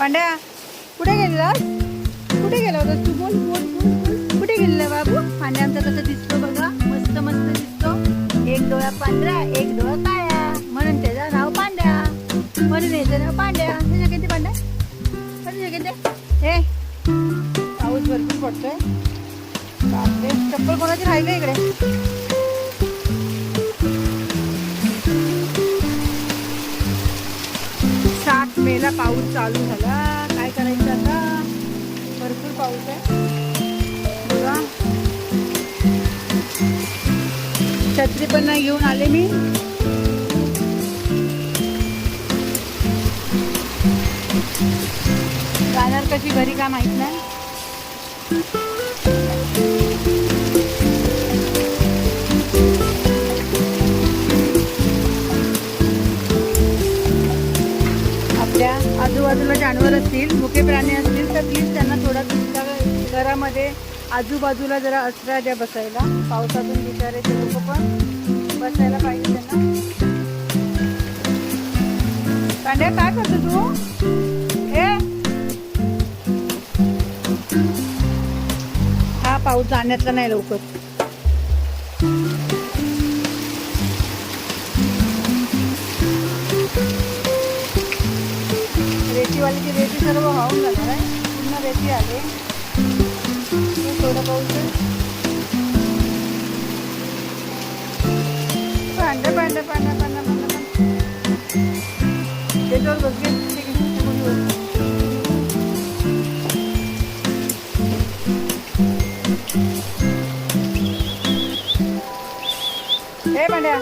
पांड्या कुठे गेलेला? कुठे गेला होता तू? बोल बोल बोल कुठे गेलेला बाबू? पांड्या आमचा कसं दिसतो बघा. मस्त मस्त दिसतो. एक डोळा पांढरा एक डोळा काळा. म्हणून त्याचं नाव पांड्या. म्हणून याचं नाव पांड्या. तुझ्या किती पांड्या? तुझ्या किती? हे. पाऊस भरपूर पडतोय. चप्पल कोणाची राहिले इकडे? सात पाऊस चालू झाला. काय करायचं आता? भरपूर पाऊस आहे. बघा. छत्री पण नाही घेऊन आले मी. जाणार कशी घरी का माहीत नाही. आपल्या आजूबाजूला जानवर असतील मुके प्राणी असतील तर प्लीज त्यांना थोडा तुमच्या घरामध्ये आजूबाजूला जरा असरा द्या बसायला. पावसातून बिचारे ते लोक पण बसायला पाहिजे त्यांना. कांड्या काय करतो तू? हे? हा पाऊस जाण्यातला नाही लवकर. रेतीवालीची रेती सर्व वाहून जाणार आहे. पूर्ण रेती आले. हे थोडं पाऊस. आहे पांढऱ्या पांढरं पांढऱ्या पांढरं त्याच्यावर बसले हे पांड्या